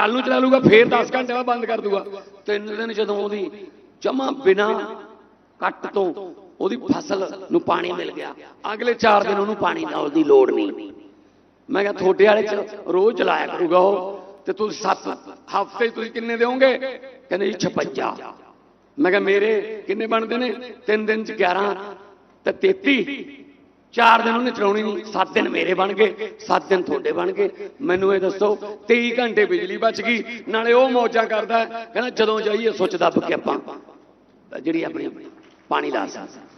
ਕੱਲ ਨੂੰ ਚਲਾ ਲੂਗਾ ਫੇਰ 10 ਘੰਟੇ ਬਾਅਦ ਬੰਦ ਕਰ ਦੂਗਾ ਤਿੰਨ ਦਿਨ ਜਦੋਂ ਉਹਦੀ ਜਮਾ ਬਿਨਾ ਕੱਟ ਤੋਂ ਉਹਦੀ ਫਸਲ ਨੂੰ ਪਾਣੀ ਮਿਲ ਗਿਆ, ਅਗਲੇ 4 ਦਿਨ ਉਹਨੂੰ ਪਾਣੀ ਨਾਲ ਦੀ ਲੋੜ ਨਹੀਂ। ਮੈਂ ਕਿਹਾ ਤੁਹਾਡੇ ਵਾਲੇ ਚ ਰੋਜ਼ ਚਲਾਇਆ ਕਰੂਗਾ ਉਹ, ਤੇ ਤੁਸੀਂ 7 ਹਫ਼ਤੇ 'ਚ ਤੁਸੀਂ ਕਿੰਨੇ ਦਿਓਗੇ? ਕਹਿੰਦੇ ਜੀ 56 ਮੈਂ ਕਿਹਾ ਮੇਰੇ ਕਿੰਨੇ ਬਣਦੇ ਨੇ? 3 ਦਿਨ ਚ 11 ਤੇ 33 ਚਾਰ ਦਿਨ ਉਹਨੇ ਚਲਾਉਣੀ ਨਹੀਂ 7 ਦਿਨ ਮੇਰੇ ਬਣ ਗਏ 7 ਦਿਨ ਤੁਹਾਡੇ ਬਣ ਗਏ। ਮੈਨੂੰ ਇਹ ਦੱਸੋ 23 ਘੰਟੇ ਬਿਜਲੀ ਬਚ ਗਈ, ਨਾਲੇ ਉਹ ਮੌਜਾਂ ਕਰਦਾ, ਕਹਿੰਦਾ ਜਦੋਂ ਜਾਈਏ ਸੁੱਚ ਦੱਬ ਕੇ ਆਪਾਂ ਜਿਹੜੀ ਆਪਣੀ ਪਾਣੀ ਲਾ ਸਕਦੇ।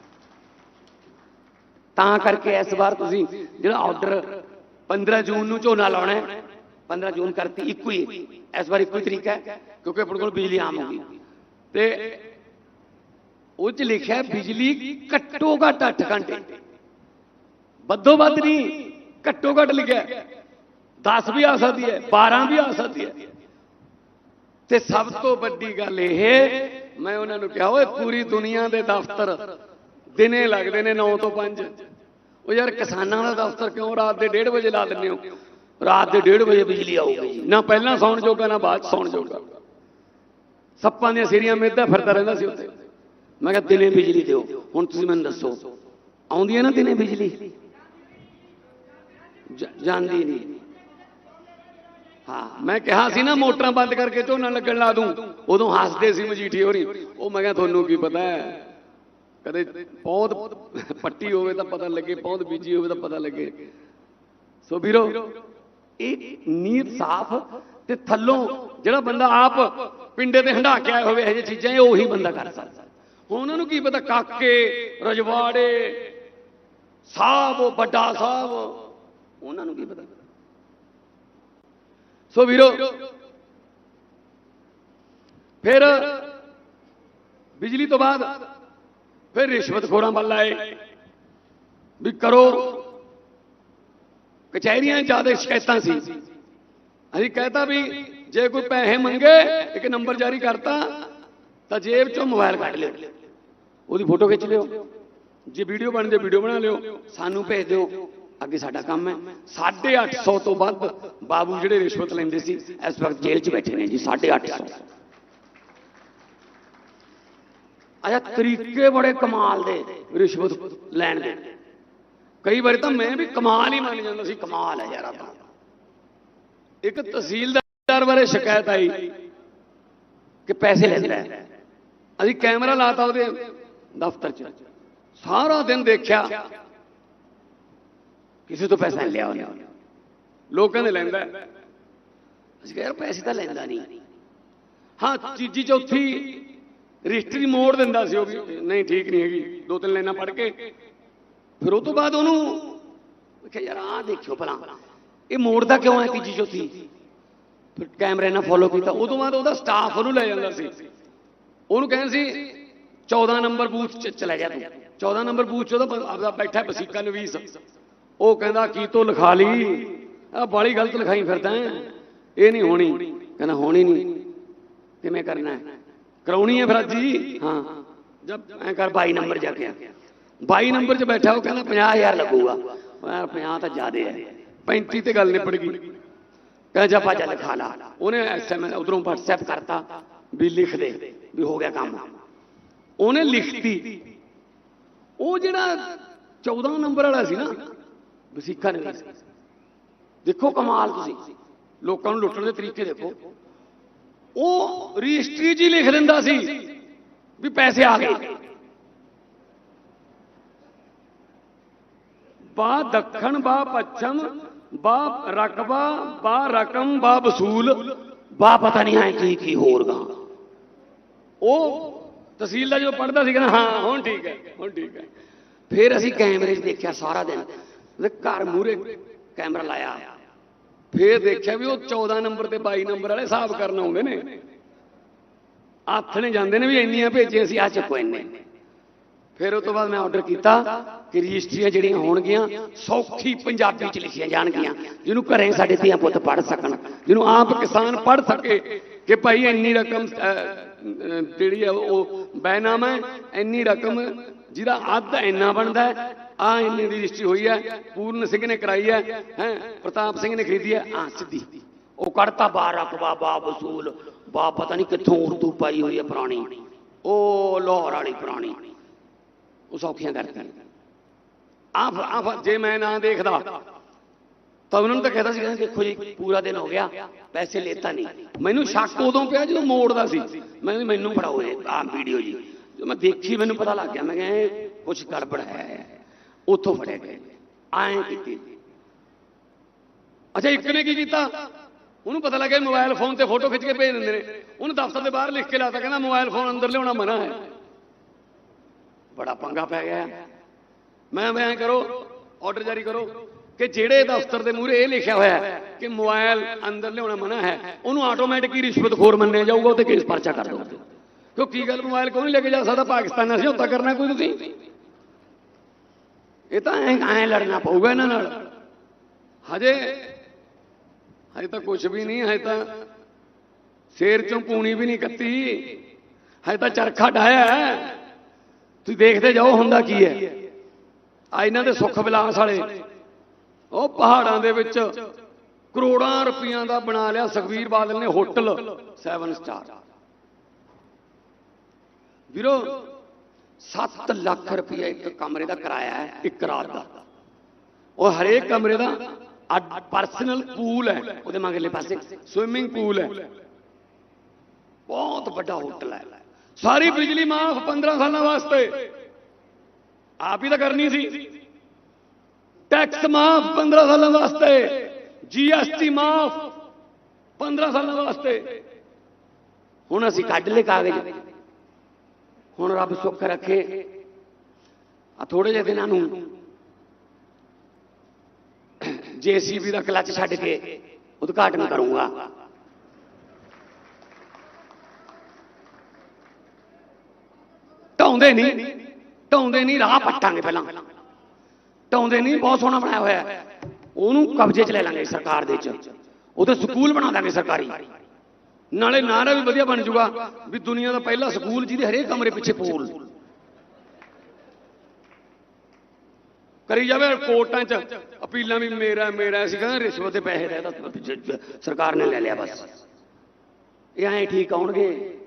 ਤਾਂ ਕਰਕੇ ਇਸ ਵਾਰ ਤੁਸੀਂ ਜਿਹੜਾ ਆਰਡਰ 15 ਜੂਨ ਨੂੰ ਝੋਨਾ ਲਾਉਣਾ ਹੈ 15 ਜੂਨ ਕਰਤੀ ਇੱਕੋ ਹੀ ਇਸ ਵਾਰ ਇੱਕੋ ਹੀ ਤਰੀਕਾ ਹੈ, ਕਿਉਂਕਿ ਆਪਣੇ ਕੋਲ ਬਿਜਲੀ ਆਮ ਹੋ ਗਈ। ਤੇ ਉਹ ਚ ਲਿਖਿਆ ਬਿਜਲੀ ਘੱਟੋ ਘੱਟ 8 ਘੰਟੇ। ਵੱਧੋ ਵੱਧ ਨਹੀਂ, ਘੱਟੋ ਘੱਟ ਲਿਖਿਆ। 10 ਵੀ ਆ ਸਕਦੀ ਹੈ 12 ਵੀ ਆ ਸਕਦੀ ਹੈ। ਤੇ ਸਭ ਤੋਂ ਵੱਡੀ ਗੱਲ ਇਹ ਮੈਂ ਉਹਨਾਂ ਨੂੰ ਕਿਹਾ, ਓਏ ਪੂਰੀ ਦੁਨੀਆ ਦੇ ਦਫ਼ਤਰ ਦਿਨੇ ਲੱਗਦੇ ਨੇ 9 ਤੋਂ 5 ਉਹ ਯਾਰ ਕਿਸਾਨਾਂ ਦਾ ਦਫ਼ਤਰ ਕਿਉਂ ਰਾਤ ਦੇ 1:30 ਵਜੇ ਲਾ ਦਿੰਦੇ ਹੋ? ਰਾਤ ਦੇ 1:30 ਵਜੇ ਬਿਜਲੀ ਆਊਗੀ। ਨਾ ਪਹਿਲਾਂ ਸੌਣ ਜੋਗਾ, ਨਾ ਬਾਅਦ 'ਚ ਸੌਣ ਜੋਗਾ। ਸੱਪਾਂ ਦੀਆਂ ਸਿਰੀਆਂ ਮੇਦਾ ਫਿਰਦਾ ਰਹਿੰਦਾ ਸੀ ਉੱਥੇ। ਮੈਂ ਕਿਹਾ, ਦਿਨੇ ਬਿਜਲੀ ਦਿਓ। ਹੁਣ ਤੁਸੀਂ ਮੈਨੂੰ ਦੱਸੋ, ਆਉਂਦੀ ਹੈ ਨਾ ਦਿਨੇ ਬਿਜਲੀ? ਜਾਂਦੀ ਨਹੀਂ ਹਾਂ, ਮੈਂ ਕਿਹਾ ਸੀ ਨਾ ਮੋਟਰਾਂ ਬੰਦ ਕਰਕੇ ਝੋਨਾ ਲੱਗਣ ਲਾ ਦੂੰ। ਉਦੋਂ ਹੱਸਦੇ ਸੀ ਮਜੀਠੀ ਹੋਰੀ। ਉਹ ਮੈਂ ਕਿਹਾ, ਤੁਹਾਨੂੰ ਕੀ ਪਤਾ ਹੈ? ਕਦੇ ਪੌਦ ਪੱਟੀ ਹੋਵੇ ਤਾਂ ਪਤਾ ਲੱਗੇ ਪੌਦ ਬੀਜੀ ਹੋਵੇ ਤਾਂ ਪਤਾ ਲੱਗੇ। ਸੋ ਵੀਰੋ, ਇਹ ਨੀਤ ਸਾਫ਼ ਤੇ ਥੱਲੋਂ ਜਿਹੜਾ ਬੰਦਾ ਆਪ ਪਿੰਡੇ ਤੇ ਹੰਡਾ ਕੇ ਆਇਆ ਹੋਵੇ, ਇਹ ਜਿਹੀ ਚੀਜ਼ਾਂ ਇਹ ਉਹੀ ਬੰਦਾ ਕਰ ਸਕਦਾ। ਹੁਣ ਉਹਨਾਂ ਨੂੰ ਕੀ ਪਤਾ, ਕਾਕੇ, ਰਜਵਾੜੇ ਸਾਹਿਬ ਵੱਡਾ ਸਾਹਿਬ ਉਹਨਾਂ ਨੂੰ ਕੀ ਪਤਾ? ਸੋ ਵੀਰੋ, ਫਿਰ ਬਿਜਲੀ ਤੋਂ ਬਾਅਦ ਫਿਰ ਰਿਸ਼ਵਤਖੋਰਾਂ ਵੱਲ ਆਏ ਵੀ ਕਰੋ। ਕਚਹਿਰੀਆਂ ਜ਼ਿਆਦਾ ਸ਼ਿਕਾਇਤਾਂ ਸੀ। ਅਸੀਂ ਕਹਿਤਾ ਵੀ ਜੇ ਕੋਈ ਪੈਸੇ ਮੰਗੇ, ਇੱਕ ਨੰਬਰ ਜਾਰੀ ਕਰਤਾ, ਤਾਂ ਜੇਬ 'ਚੋਂ ਮੋਬਾਈਲ ਕੱਢ ਲਿਓ। ਉਹਦੀ ਫੋਟੋ ਖਿੱਚ ਲਿਓ। ਜੇ ਵੀਡੀਓ ਬਣਦੇ ਵੀਡੀਓ ਬਣਾ ਲਿਓ। ਸਾਨੂੰ ਭੇਜ ਦਿਓ। ਅੱਗੇ ਸਾਡਾ ਕੰਮ ਹੈ। 850 ਤੋਂ ਵੱਧ ਬਾਬੂ ਜਿਹੜੇ ਰਿਸ਼ਵਤ ਲੈਂਦੇ ਸੀ, ਇਸ ਵਕਤ ਜੇਲ੍ਹ 'ਚ ਬੈਠੇ ਨੇ ਜੀ 850 ਆਇਆ ਤਰੀਕੇ ਬੜੇ ਕਮਾਲ ਦੇ ਰਿਸ਼ਵਤ ਲੈਣ ਦੇ। ਕਈ ਵਾਰੀ ਤਾਂ ਮੈਂ ਵੀ ਕਮਾਲ ਹੀ ਮੰਨ ਜਾਂਦਾ ਸੀ, ਕਮਾਲ ਹੈ ਯਾਰ ਆਪਣਾ। ਇੱਕ ਤਹਿਸੀਲਦਾਰ ਬਾਰੇ ਸ਼ਿਕਾਇਤ ਆਈ ਕਿ ਪੈਸੇ ਲੈਂਦਾ ਹੈ। ਅਸੀਂ ਕੈਮਰਾ ਲਾਤਾ ਉਹਦੇ ਦਫ਼ਤਰ 'ਚ। ਸਾਰਾ ਦਿਨ ਦੇਖਿਆ ਕਿਸੇ ਤੋਂ ਪੈਸਾ ਲਿਆ ਉਹਨੇ। ਲੋਕਾਂ ਦੇ ਲੈਂਦਾ। ਅਸੀਂ ਕਿਹਾ ਯਾਰ ਪੈਸੇ ਤਾਂ ਲੈਂਦਾ ਨਹੀਂ। ਹਾਂ ਤੀਜੀ ਚੌਥੀ ਰਜਿਸਟਰੀ ਮੋੜ ਦਿੰਦਾ ਸੀ ਉਹ ਵੀ। ਨਹੀਂ ਠੀਕ ਨਹੀਂ ਹੈਗੀ। ਦੋ ਤਿੰਨ ਲਾਈਨਾਂ ਪੜ੍ਹ ਕੇ। ਫਿਰ ਉਹ ਤੋਂ ਬਾਅਦ ਉਹਨੂੰ ਕਿਹਾ ਯਾਰ ਆਹ ਦੇਖਿਓ ਭਲਾ। ਇਹ ਮੋੜਦਾ ਕਿਉਂ ਹੈ ਤੀਜੀ ਚੌਥੀ? ਫਿਰ ਕੈਮਰੇ ਨਾਲ ਫੋਲੋ ਕੀਤਾ। ਉਦੋਂ ਬਾਅਦ ਉਹਦਾ ਸਟਾਫ ਉਹਨੂੰ ਲੈ ਜਾਂਦਾ ਸੀ। ਉਹਨੂੰ ਕਹਿੰਦੇ ਸੀ 14 ਨੰਬਰ ਬੂਥ ਚ ਚਲਾ ਜਾ ਤੂੰ। 14 ਨੰਬਰ ਬੂਥ ਚ ਉਹਦਾ ਆਪਦਾ ਬੈਠਾ ਬਸੀਕਾ ਨਵੀਸ। ਉਹ ਕਹਿੰਦਾ, ਕੀ ਤੋਂ ਲਿਖਾ ਲਈ? ਆ ਬਾਲੀ ਗਲਤ ਲਿਖਾਈ ਫਿਰਦਾ ਇਹ ਨਹੀਂ ਹੋਣੀ। ਕਹਿੰਦਾ, ਹੋਣੀ ਨਹੀਂ। ਕਿਵੇਂ ਕਰਨਾ ਹੈ? ਕਰਾਉਣੀ ਹੈ ਫਿਰ ਅੱਜ ਹੀ ਹਾਂ। ਜਦ ਐ ਕਰ 22 ਨੰਬਰ ਜਾ ਕੇ 22 ਨੰਬਰ 'ਚ ਬੈਠਾ, ਉਹ ਕਹਿੰਦਾ 50000 ਲੱਗੂਗਾ। ਮੈਂ 50 ਤਾਂ ਜ਼ਿਆਦੇ ਹੈ। 35 ਤੇ ਗੱਲ ਨਿਪੜ ਗਈ। ਕਹਿੰਦਾ, ਜਾ ਭਾ ਲਿਖਾ ਲਾ। ਉਹਨੇ ਐਸਐਮਐਸ ਉਧਰੋਂ WhatsApp ਕਰਤਾ ਵੀ ਲਿਖ ਦੇ, ਵੀ ਹੋ ਗਿਆ ਕੰਮ। ਉਹਨੇ ਲਿਖਤੀ। ਉਹ ਜਿਹੜਾ 14 ਨੰਬਰ ਵਾਲਾ ਸੀ ਨਾ ਵਸੀਕਾ ਨੇ ਦੇਖੋ ਕਮਾਲ ਤੁਸੀਂ। ਲੋਕਾਂ ਨੂੰ ਲੁੱਟਣ ਦੇ ਤਰੀਕੇ ਦੇਖੋ। ਉਹ ਰਜਿਸਟਰੀ 'ਚ ਲਿਖ ਦਿੰਦਾ ਸੀ ਵੀ ਪੈਸੇ ਆ ਗਏ। ਬਾ ਦੱਖਣ, ਬਾ ਪੱਛਮ, ਬਾ ਰਕਬਾ, ਬਾ ਰਕਮ, ਬਾ ਵਸੂਲ, ਬਾ ਪਤਾ ਨਹੀਂ ਹੈ ਕੀ ਕੀ ਹੋਰਗਾ ਉਹ ਤਹਿਸੀਲ ਦਾ ਜਦੋਂ ਪੜਦਾ ਸੀ ਕਹਿੰਦਾ, ਹਾਂ, ਹੁਣ ਠੀਕ ਹੈ, ਹੁਣ ਠੀਕ ਹੈ। ਫਿਰ ਅਸੀਂ ਕੈਮਰੇ 'ਚ ਦੇਖਿਆ ਸਾਰਾ ਦਿਨ। ਉਹਦੇ ਘਰ ਮੂਰੇ ਕੈਮਰਾ ਲਾਇਆ। ਫਿਰ ਦੇਖਿਆ ਵੀ ਉਹ 14 ਨੰਬਰ ਤੇ 22 ਨੰਬਰ ਵਾਲੇ ਹਿਸਾਬ ਕਰਨ ਆਉਂਦੇ ਨੇ। ਹੱਥ ਜਾਂਦੇ ਨੇ ਵੀ ਇੰਨੀਆਂ ਭੇਜੀਆਂ ਸੀ ਆ ਚੱਕੋ ਇੰਨੇ। ਫਿਰ ਉਹ ਤੋਂ ਬਾਅਦ ਮੈਂ ਆਰਡਰ ਕੀਤਾ ਕਿ ਰਜਿਸਟਰੀਆਂ ਜਿਹੜੀਆਂ ਹੋਣਗੀਆਂ ਸੌਖੀ ਪੰਜਾਬੀ ਚ ਲਿਖੀਆਂ ਜਾਣਗੀਆਂ। ਜਿਹਨੂੰ ਘਰੇ ਸਾਡੇ ਧੀਆਂ ਪੁੱਤ ਪੜ ਸਕਣ, ਜਿਹਨੂੰ ਆਪ ਕਿਸਾਨ ਪੜ ਸਕੇ ਕਿ ਭਾਈ ਇੰਨੀ ਰਕਮ ਜਿਹੜੀ ਹੈ ਉਹ ਬੈਨਾਮਾ ਹੈ, ਇੰਨੀ ਰਕਮ ਜਿਹਦਾ ਅੱਧ ਇੰਨਾ ਬਣਦਾ ਹੈ। ਆ ਇੰਨੀ ਦੀ ਰਜਿਸਟਰੀ ਹੋਈ ਹੈ। ਪੂਰਨ ਸਿੰਘ ਨੇ ਕਰਾਈ ਹੈ। ਹੈ, ਪ੍ਰਤਾਪ ਸਿੰਘ ਨੇ ਖਰੀਦੀ ਹੈ। ਆ ਸਿੱਧੀ। ਉਹ ਕੱਢਤਾ ਬਾਰਕ ਬਾਬਾ ਵਸੂਲ। ਬਾ, ਪਤਾ ਨਹੀਂ ਕਿੱਥੋਂ ਉਰਦੂ ਪਾਈ ਹੋਈ ਹੈ ਪੁਰਾਣੀ। ਉਹ ਲਾਹੌਰ ਵਾਲੀ ਪੁਰਾਣੀ। ਉਹ ਸੌਖੀਆਂ ਕਰਦੀਆਂ ਆਪ ਆਪ ਜੇ ਮੈਂ ਨਾ ਦੇਖਦਾ, ਤਾਂ ਉਹਨਾਂ ਨੂੰ ਤਾਂ ਕਹਿੰਦਾ ਸੀ, ਕਹਿੰਦੇ ਦੇਖੋ ਜੀ, ਪੂਰਾ ਦਿਨ ਹੋ ਗਿਆ। ਪੈਸੇ ਲੇਤਾ ਨਹੀਂ। ਮੈਨੂੰ ਸ਼ੱਕ ਉਦੋਂ ਪਿਆ ਜਦੋਂ ਮੋੜਦਾ ਸੀ। ਮੈਂ ਮੈਨੂੰ ਫੜਾਓ ਇਹ, ਆਹ ਵੀਡੀਓ ਜੀ। ਜਦੋਂ ਮੈਂ ਦੇਖੀ, ਮੈਨੂੰ ਪਤਾ ਲੱਗ ਗਿਆ। ਮੈਂ ਕਿਹਾ, ਇਹ ਕੁਝ ਗੜਬੜ ਹੈ। ਉੱਥੋਂ ਫੜੇ ਗਏ। ਐਂ ਕੀਤੀ। ਅੱਛਾ, ਇੱਕ ਨੇ ਕੀ ਕੀਤਾ? ਉਹਨੂੰ ਪਤਾ ਲੱਗਿਆ ਮੋਬਾਈਲ ਫੋਨ ਤੇ ਫੋਟੋ ਖਿੱਚ ਕੇ ਭੇਜ ਦਿੰਦੇ ਨੇ। ਉਹਨੂੰ ਦਫ਼ਤਰ ਦੇ ਬਾਹਰ ਲਿਖ ਕੇ ਲਾਤਾ, ਕਹਿੰਦਾ ਮੋਬਾਈਲ ਫੋਨ ਅੰਦਰ ਲਿਆਉਣਾ ਮਨਾ ਹੈ। ਬੜਾ ਪੰਗਾ ਪੈ ਗਿਆ। ਮੈਂ ਮੈਂ ਕਰੋ ਆਰਡਰ ਜਾਰੀ ਕਰੋ ਕਿ ਜਿਹੜੇ ਦਫ਼ਤਰ ਦੇ ਮੂਹਰੇ ਇਹ ਲਿਖਿਆ ਹੋਇਆ ਹੈ ਕਿ ਮੋਬਾਈਲ ਅੰਦਰ ਲਿਆਉਣਾ ਮਨਾ ਹੈ, ਉਹਨੂੰ ਆਟੋਮੈਟਿਕ ਹੀ ਰਿਸ਼ਵਤਖੋਰ ਮੰਨਿਆ ਜਾਊਗਾ ਉਹ ਤੇ ਕੇਸ ਪਰਚਾ ਕਰ ਦਿਓ। ਕਿਉਂ ਕੀ ਗੱਲ ਮੋਬਾਈਲ ਕਿਉਂ ਨਹੀਂ ਲੈ ਕੇ ਜਾ ਸਕਦਾ? ਪਾਕਿਸਤਾਨ ਅਸੀਂ ਸਮਝੌਤਾ ਕਰਨਾ ਕੋਈ ਤੁਸੀਂ? ਇਹ ਤਾਂ ਐਂ ਐਂ ਲੜਨਾ ਪਊਗਾ ਇਹਨਾਂ ਨਾਲ। ਹਜੇ ਹਜੇ ਤਾਂ ਕੁਝ ਵੀ ਨਹੀਂ, ਹਜੇ ਤਾਂ ਸ਼ੇਰ ਚੋਂ ਪੂਣੀ ਵੀ ਨਹੀਂ ਕੱਤੀ। ਹਜੇ ਤਾਂ ਚਰਖਾ ਡਾਇਆ ਤੁਸੀਂ ਦੇਖਦੇ ਜਾਓ ਹੁੰਦਾ ਕੀ ਹੈ। ਆ ਇਹਨਾਂ ਦੇ ਸੁੱਖ ਵਿਲਾਸ ਵਾਲੇ। ਉਹ ਪਹਾੜਾਂ ਦੇ ਵਿੱਚ ਕਰੋੜਾਂ ਰੁਪਈਆਂ ਦਾ ਬਣਾ ਲਿਆ ਸੁਖਵੀਰ ਬਾਦਲ ਨੇ ਹੋਟਲ 7 ਸਟਾਰ। ਵੀਰੋ 7 ਲੱਖ ਰੁਪਏ ਇੱਕ ਕਮਰੇ ਦਾ ਕਿਰਾਇਆ ਹੈ ਇੱਕ ਰਾਤ ਦਾ। ਉਹ ਹਰੇਕ ਕਮਰੇ ਦਾ ਪਰਸਨਲ ਪੂਲ ਹੈ ਉਹਦੇ ਮਗਰਲੇ ਪਾਸੇ ਸਵਿਮਿੰਗ ਪੂਲ ਹੈ। ਬਹੁਤ ਵੱਡਾ ਹੋਟਲ ਹੈ। ਸਾਰੀ ਬਿਜਲੀ ਮਾਫ 15 ਸਾਲਾਂ ਵਾਸਤੇ। ਆਪ ਹੀ ਤਾਂ ਕਰਨੀ ਸੀ। ਟੈਕਸ ਮਾਫ 15 ਸਾਲਾਂ ਵਾਸਤੇ। ਜੀਐਸਟੀ ਮਾਫ 15 ਸਾਲਾਂ ਵਾਸਤੇ। ਹੁਣ ਅਸੀਂ ਕੱਢ ਲਏ ਕਾਗਜ਼। ਹੁਣ ਰੱਬ ਸੁੱਖ ਰੱਖੇ। ਆ ਥੋੜੇ ਜਿਹੇ ਦਿਨਾਂ ਨੂੰ ਜੀਸੀਬੀ ਦਾ ਕਲੱਚ ਛੱਡ ਕੇ ਉਦਘਾਟਨ ਕਰੂੰਗਾ। ਢਾਉਂਦੇ ਨਹੀਂ ਢਾਉਂਦੇ ਨਹੀਂ, ਰਾਹ ਪੱਟਾਂਗੇ ਪਹਿਲਾਂ। ਢਾਉਂਦੇ ਨਹੀਂ, ਬਹੁਤ ਸੋਹਣਾ ਬਣਾਇਆ ਹੋਇਆ ਉਹਨੂੰ ਕਬਜ਼ੇ 'ਚ ਲੈ ਲਾਂਗੇ ਸਰਕਾਰ ਦੇ 'ਚ ਉਹਦੇ ਸਕੂਲ ਬਣਾ ਦਾਂਗੇ ਸਰਕਾਰੀ। ਨਾਲੇ ਨਾਰਾ ਵੀ ਵਧੀਆ ਬਣ ਜਾਊਗਾ ਵੀ ਦੁਨੀਆ ਦਾ ਪਹਿਲਾ ਸਕੂਲ ਜਿਹਦੇ ਹਰੇਕ ਕਮਰੇ ਪਿੱਛੇ ਪੂਲ ਕਰੀ ਜਾਵੇ ਕੋਰਟਾਂ 'ਚ, ਅਪੀਲਾਂ ਵੀ ਮੇਰਾ ਮੇਰਾ ਸੀ, ਕਹਿੰਦਾ ਰਿਸ਼ਵਤ ਦੇ ਪੈਸੇ ਦੇ ਸਰਕਾਰ ਨੇ ਲੈ ਲਿਆ ਬਸ। ਇਹ ਐਂ ਠੀਕ ਆਉਣਗੇ,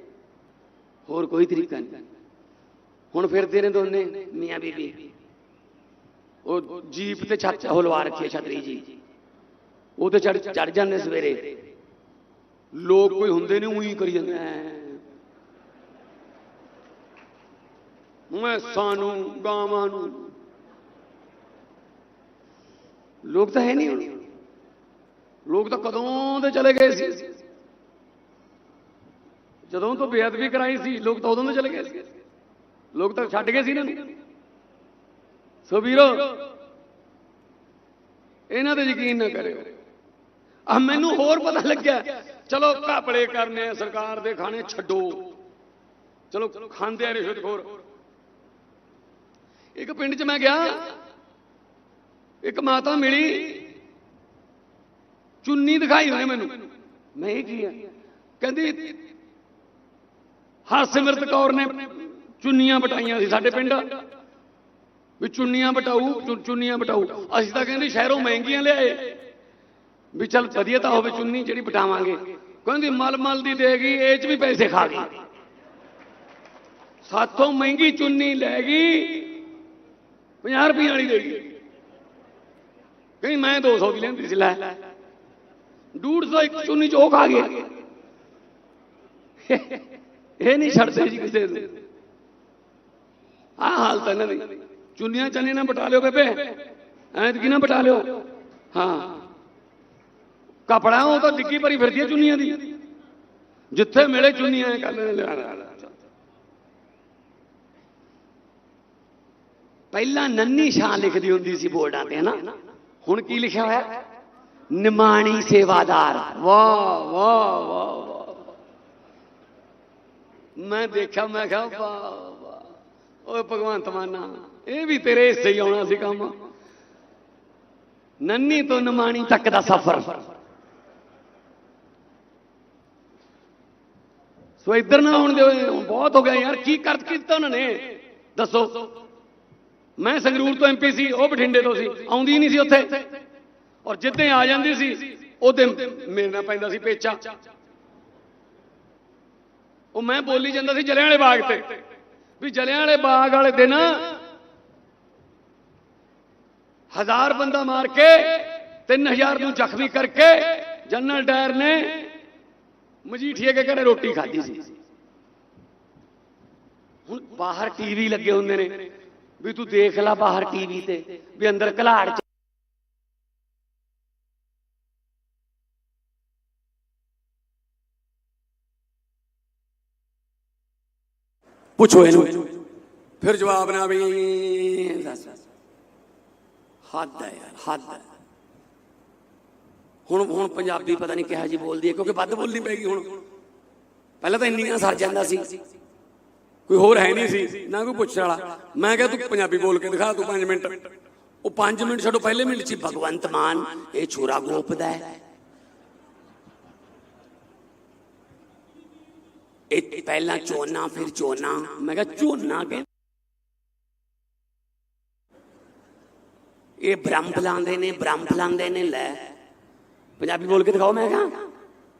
ਹੋਰ ਕੋਈ ਤਰੀਕਾ ਨਹੀਂ। ਹੁਣ ਫਿਰਦੇ ਨੇ ਦੋਨੇ, ਮੀਆਂ ਬੀਬੀ ਉਹ ਜੀਪ ਤੇ ਛੱਤ ਉਹ ਰੱਖੀ ਹੈ ਛਤਰੀ ਜੀ। ਉਹ ਤੇ ਚੜ ਚੜ ਜਾਂਦੇ ਸਵੇਰੇ। ਲੋਕ ਕੋਈ ਹੁੰਦੇ ਨੇ, ਉਹੀ ਕਰੀ ਜਾਂਦੇ ਮੈਂ ਸਾਨੂੰ, ਗਾਵਾਂ ਨੂੰ। ਲੋਕ ਤਾਂ ਹੈ ਨਹੀਂ ਹੁਣ। ਲੋਕ ਤਾਂ ਕਦੋਂ ਦੇ ਚਲੇ ਗਏ ਸੀ। ਜਦੋਂ ਤੋਂ ਬੇਅਦਬੀ ਕਰਾਈ ਸੀ, ਲੋਕ ਤਾਂ ਉਦੋਂ ਦੇ ਚਲੇ ਗਏ ਸੀ। ਲੋਕ ਤਾਂ ਛੱਡ ਗਏ ਸੀ ਇਹਨਾਂ ਨੂੰ। ਸੋ ਵੀਰੋ, ਇਹਨਾਂ ਤੇ ਯਕੀਨ ਨਾ ਕਰਿਓ। ਆ ਮੈਨੂੰ ਹੋਰ ਪਤਾ ਲੱਗਿਆ। ਚਲੋ ਕਾਪੜੇ ਕਰਨੇ ਆ ਸਰਕਾਰ ਦੇ ਖਾਣੇ ਛੱਡੋ। ਚਲੋ ਖਾਂਦੇ ਆ ਰਿਸ਼ਵਤਖੋਰ ਇੱਕ ਪਿੰਡ 'ਚ ਮੈਂ ਗਿਆ। ਇੱਕ ਮਾਤਾ ਮਿਲੀ। ਚੁੰਨੀ ਦਿਖਾਈ ਉਹਨੇ ਮੈਨੂੰ। ਮੈਂ ਇਹ ਕੀ ਆ? ਕਹਿੰਦੀ ਹਰਸਿਮਰਤ ਕੌਰ ਨੇ ਚੁੰਨੀਆਂ ਬਟਾਈਆਂ ਸੀ ਸਾਡੇ ਪਿੰਡ। ਵੀ ਚੁੰਨੀਆਂ ਬਟਾਊ ਚੁੰਨੀਆਂ ਬਟਾਊ ਅਸੀਂ ਤਾਂ ਕਹਿੰਦੇ ਸ਼ਹਿਰੋਂ ਮਹਿੰਗੀਆਂ ਲਿਆਏ। ਵੀ ਚੱਲ ਵਧੀਆ ਤਾਂ ਹੋਵੇ ਚੁੰਨੀ ਜਿਹੜੀ ਬਟਾਵਾਂਗੇ ਕਹਿੰਦੀ, ਮਲ ਮਲ ਦੀ ਦੇਗੀ ਇਹ ਚ ਵੀ ਪੈਸੇ ਖਾ ਗਈ। ਸਾਥੋਂ ਮਹਿੰਗੀ ਚੁੰਨੀ ਲੈ ਗਈ 50 ਰੁਪਏ ਵਾਲੀ ਦੇ ਗਈ। ਕਹਿੰਦੀ, ਮੈਂ 200 ਦੀ ਲੈਂਦੀ ਸੀ, ਲੈ। 150 ਇੱਕ ਚੁੰਨੀ ਚ ਉਹ ਖਾ ਗਏ ਇਹ ਨਹੀਂ ਛੱਡਦੇ ਜੀ ਕਿਸੇ ਨੂੰ। ਆਹ ਹਾਲਤ ਇਹਨਾਂ ਦੀ। ਚੁੰਨੀਆਂ ਚੰਨੇ ਨਾ ਬਟਾ ਲਿਓ ਬੇਬੇ। ਐਂ ਕਿ ਨਾ ਬਟਾ ਲਿਓ। ਹਾਂ। ਕਪੜਾ ਉਹ ਤਾਂ ਡਿੱਗੀ ਭਰੀ ਫਿਰਦੀ ਹੈ ਚੁੰਨੀਆਂ ਦੀ। ਜਿੱਥੇ ਮਿਲੇ ਚੁੰਨੀਆਂ ਕਰ ਲੈਣੇ ਪਹਿਲਾਂ ਨੰਨੀ ਸ਼ਾਂ ਲਿਖਦੀ ਹੁੰਦੀ ਸੀ ਬੋਰਡਾਂ ਤੇ, ਹਨਾ? ਹੁਣ ਕੀ ਲਿਖਿਆ ਹੋਇਆ? ਨਿਮਾਣੀ ਸੇਵਾਦਾਰ। ਵਾਹ ਵਾਹ ਵਾਹ ਵਾਹ। ਮੈਂ ਦੇਖਿਆ, ਮੈਂ ਕਿਹਾ, ਵਾਹ ਵਾਹ। ਓਏ ਭਗਵੰਤ ਮਾਨਾ ਇਹ ਵੀ ਤੇਰੇ ਹਿੱਸੇ ਹੀ ਆਉਣਾ ਸੀ ਕੰਮ। ਨੰਨੀ ਤੋਂ ਨਿਮਾਣੀ ਤੱਕ ਦਾ ਸਫ਼ਰ। ਸੋ ਇੱਧਰ ਨਾ ਆਉਣ ਦਿਓ ਬਹੁਤ ਹੋ ਗਿਆ ਯਾਰ, ਕੀ ਕਰ ਕੀਤਾ ਉਹਨਾਂ ਨੇ? ਦੱਸੋ। ਮੈਂ ਸੰਗਰੂਰ ਤੋਂ ਐਮਪੀ ਸੀ, ਉਹ ਬਠਿੰਡੇ ਤੋਂ ਸੀ, ਆਉਂਦੀ ਨਹੀਂ ਸੀ ਉੱਥੇ। ਔਰ ਜਿੱਦਾਂ ਆ ਜਾਂਦੀ ਸੀ, ਉਹਦੇ ਮੇਰੇ ਨਾਲ ਪੈਂਦਾ ਸੀ ਪੇਚਾ। ਉਹ ਮੈਂ ਬੋਲੀ ਜਾਂਦਾ ਸੀ ਜਲਿਆਂ ਵਾਲੇ ਬਾਗ ਤੇ, ਵੀ ਜਲਿਆਂ ਵਾਲੇ ਬਾਗ ਵਾਲੇ ਦਿਨ ਹਜ਼ਾਰ ਬੰਦਾ ਮਾਰ ਕੇ 3000 ਨੂੰ ਜ਼ਖਮੀ ਕਰਕੇ ਜਨਰਲ ਡਾਇਰ ਨੇ ਮਜੀਠੀਏ ਕੇ ਘਰੇ ਰੋਟੀ ਖਾਧੀ ਸੀ। ਹੁਣ ਬਾਹਰ ਟੀਵੀ ਲੱਗੇ ਹੁੰਦੇ ਨੇ ਵੀ ਤੂੰ ਦੇਖ ਲੈ ਬਾਹਰ ਟੀਵੀ ਤੇ, ਵੀ ਅੰਦਰ ਘਲਾੜ ਪੁੱਛੋ ਇਹਨੂੰ। ਫਿਰ ਜਵਾਬ ਨਾ ਵੀ ਹੱਦ ਹੈ ਯਾਰ, ਹੱਦ ਹੈ ਹੁਣ ਹੁਣ ਪੰਜਾਬੀ ਪਤਾ ਨਹੀਂ ਕਿਹਾ ਜੀ ਬੋਲਦੀ ਹੈ, ਕਿਉਂਕਿ ਵੱਧ ਬੋਲਣੀ ਪੈਗੀ ਹੁਣ। ਪਹਿਲਾਂ ਤਾਂ ਇੰਨੀਆਂ ਸਰ ਜਾਂਦਾ ਸੀ। ਕੋਈ ਹੋਰ ਹੈ ਨਹੀਂ ਸੀ, ਨਾ ਕੋਈ ਪੁੱਛਣ ਵਾਲਾ। ਮੈਂ ਕਿਹਾ ਤੂੰ ਪੰਜਾਬੀ ਬੋਲ ਕੇ ਦਿਖਾ, ਤੂੰ 5 ਮਿੰਟ। ਉਹ 5 ਮਿੰਟ ਛੱਡੋ, ਪਹਿਲੇ ਮਿੰਟ ਚ ਭਗਵੰਤ ਮਾਨ, ਇਹ ਛੋਰਾ ਗੋਪਦਾ ਹੈ। ਇਹ ਪਹਿਲਾਂ ਚੋਨਾ, ਫਿਰ ਚੋਨਾ। ਮੈਂ ਕਿਹਾ ਝੋਨਾ ਕਿ ਇਹ ਬ੍ਰਹਮ ਫਲਾਉਂਦੇ ਨੇ, ਬ੍ਰਹਮ ਫਲਾਉਂਦੇ ਨੇ, ਲੈ। ਪੰਜਾਬੀ ਬੋਲ ਕੇ ਦਿਖਾਓ, ਮੈਂ ਕਿਹਾ।